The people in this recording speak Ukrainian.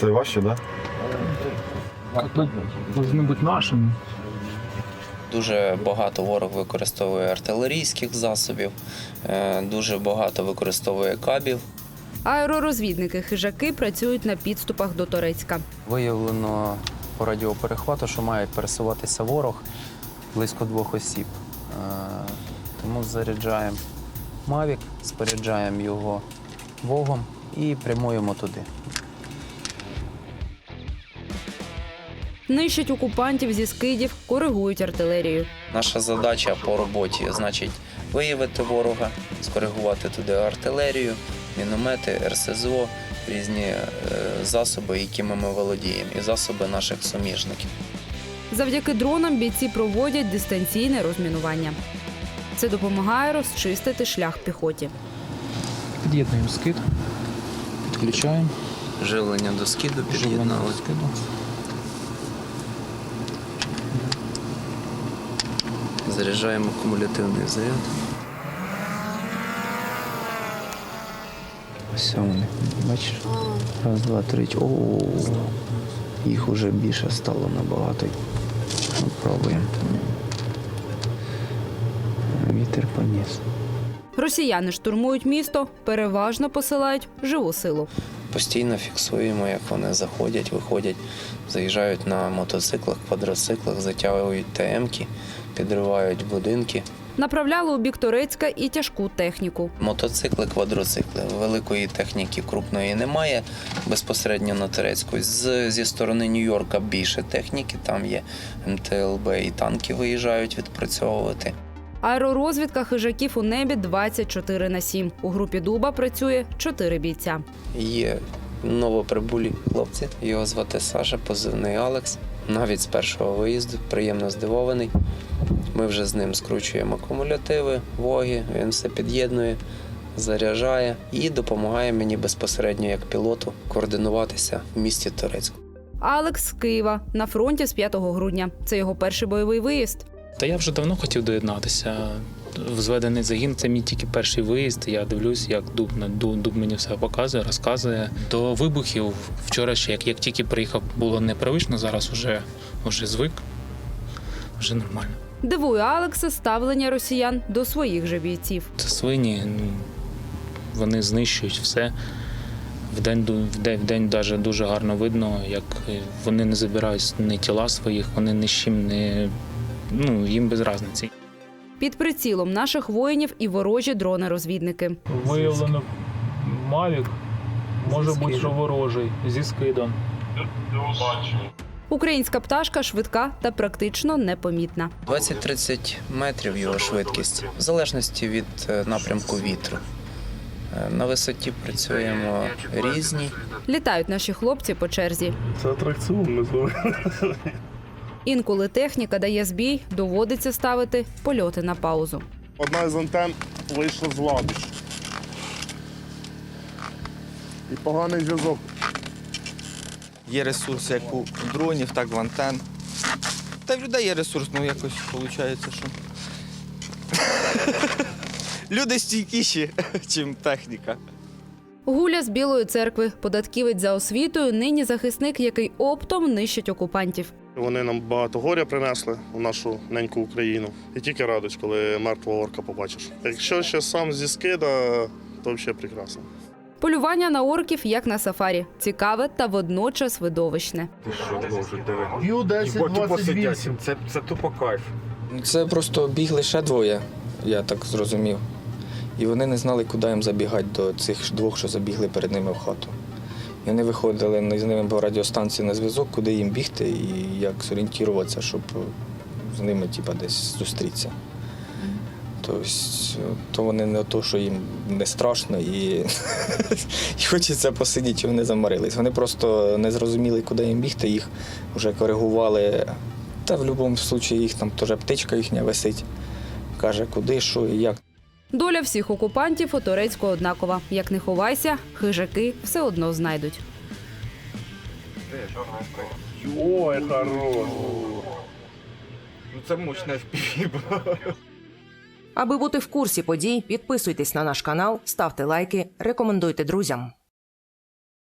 Це ваші, так? Должны бути нашими. Дуже багато ворог використовує артилерійських засобів, е, дуже багато використовує кабів. Аеророзвідники хижаки працюють на підступах до Торецька. Виявлено по радіоперехвату, що має пересуватися ворог близько двох осіб. Е, Тому заряджаємо Мавік, споряджаємо його вогом і прямуємо туди. Нищать окупантів зі скидів, коригують артилерію. Наша задача по роботі значить виявити ворога, скоригувати туди артилерію, міномети, РСЗО, різні е, засоби, якими ми володіємо, і засоби наших суміжників. Завдяки дронам бійці проводять дистанційне розмінування. Це допомагає розчистити шлях піхоті. Під'єднуємо скид, підключаємо. Живлення до скиду живлення під'єднали. Заряджаємо кумулятивний заряд. Ось вони, бачиш? Раз, два, три. О, їх уже більше стало набагато. Ну, Пробуємо. Вітер поніс. Росіяни штурмують місто, переважно посилають живу силу. Постійно фіксуємо, як вони заходять, виходять, заїжджають на мотоциклах, квадроциклах, затягують ТМки, підривають будинки. Направляли у бік Торецька і тяжку техніку. Мотоцикли, квадроцикли. Великої техніки крупної немає. Безпосередньо на Терецьку. З, зі сторони Нью-Йорка більше техніки. Там є МТЛБ і танки виїжджають відпрацьовувати. Аеророзвідка хижаків у небі 24 на 7. У групі Дуба працює 4 бійця. Є новоприбулі хлопці. Його звати Саша, позивний Алекс. Навіть з першого виїзду приємно здивований. Ми вже з ним скручуємо акумулятиви, воги, він все під'єднує, заряджає і допомагає мені безпосередньо як пілоту координуватися в місті Турецьку. Алекс з Києва на фронті з 5 грудня. Це його перший бойовий виїзд. Та я вже давно хотів доєднатися. В зведений загін це мій тільки перший виїзд. Я дивлюсь, як дуб на дуб, дуб мені все показує, розказує. До вибухів вчора ще, як, як тільки приїхав, було непривично, зараз вже, вже звик, вже нормально. Дивує Алекса ставлення росіян до своїх же бійців. Це свині, ну, вони знищують все. Вдень, ду- вдень, вдень даже дуже гарно видно, як е, вони не забирають ні тіла своїх, вони ні з чим не. Ну, їм без різниці. Під прицілом наших воїнів і ворожі дрони-розвідники. Виявлено Мавік, може бути, що ворожий, зі скидом. Українська пташка швидка та практично непомітна. 20-30 метрів його швидкість, в залежності від е, напрямку вітру. Е, На висоті працюємо різні. Літають наші хлопці по черзі. Це атракціон називаємо. Інколи техніка дає збій, доводиться ставити польоти на паузу. Одна із антен вийшла з ладу. І поганий зв'язок. Є ресурс як у дронів, так в антен. Та в людей є ресурс, ну якось виходить, що. Люди стійкіші, ніж техніка. Гуля з Білої церкви, податківець за освітою, нині захисник, який оптом нищить окупантів. Вони нам багато горя принесли у нашу неньку Україну. І тільки радость, коли мертвого орка побачиш. Якщо ще сам зі скида, то взагалі прекрасно. Полювання на орків як на сафарі, цікаве та водночас видовищне. Ю 1028. Це, це тупо кайф. Це просто бігли ще двоє, я так зрозумів. І вони не знали, куди їм забігати до цих двох, що забігли перед ними в хату. І вони виходили з ними по радіостанції на зв'язок, куди їм бігти і як зорієнтуватися, щоб з ними типа, десь зустрітися. Тобто, то вони не то, що їм не страшно і, і хочеться посидіти, вони замарились. Вони просто не зрозуміли, куди їм бігти, їх вже коригували. Та в будь-якому випадку їх там теж птичка їхня висить. Каже, куди, що і як. Доля всіх окупантів у Турецьку однакова. Як не ховайся, хижаки все одно знайдуть. Ой, хорош. Ну це мощне впів. Аби бути в курсі подій, підписуйтесь на наш канал, ставте лайки, рекомендуйте друзям.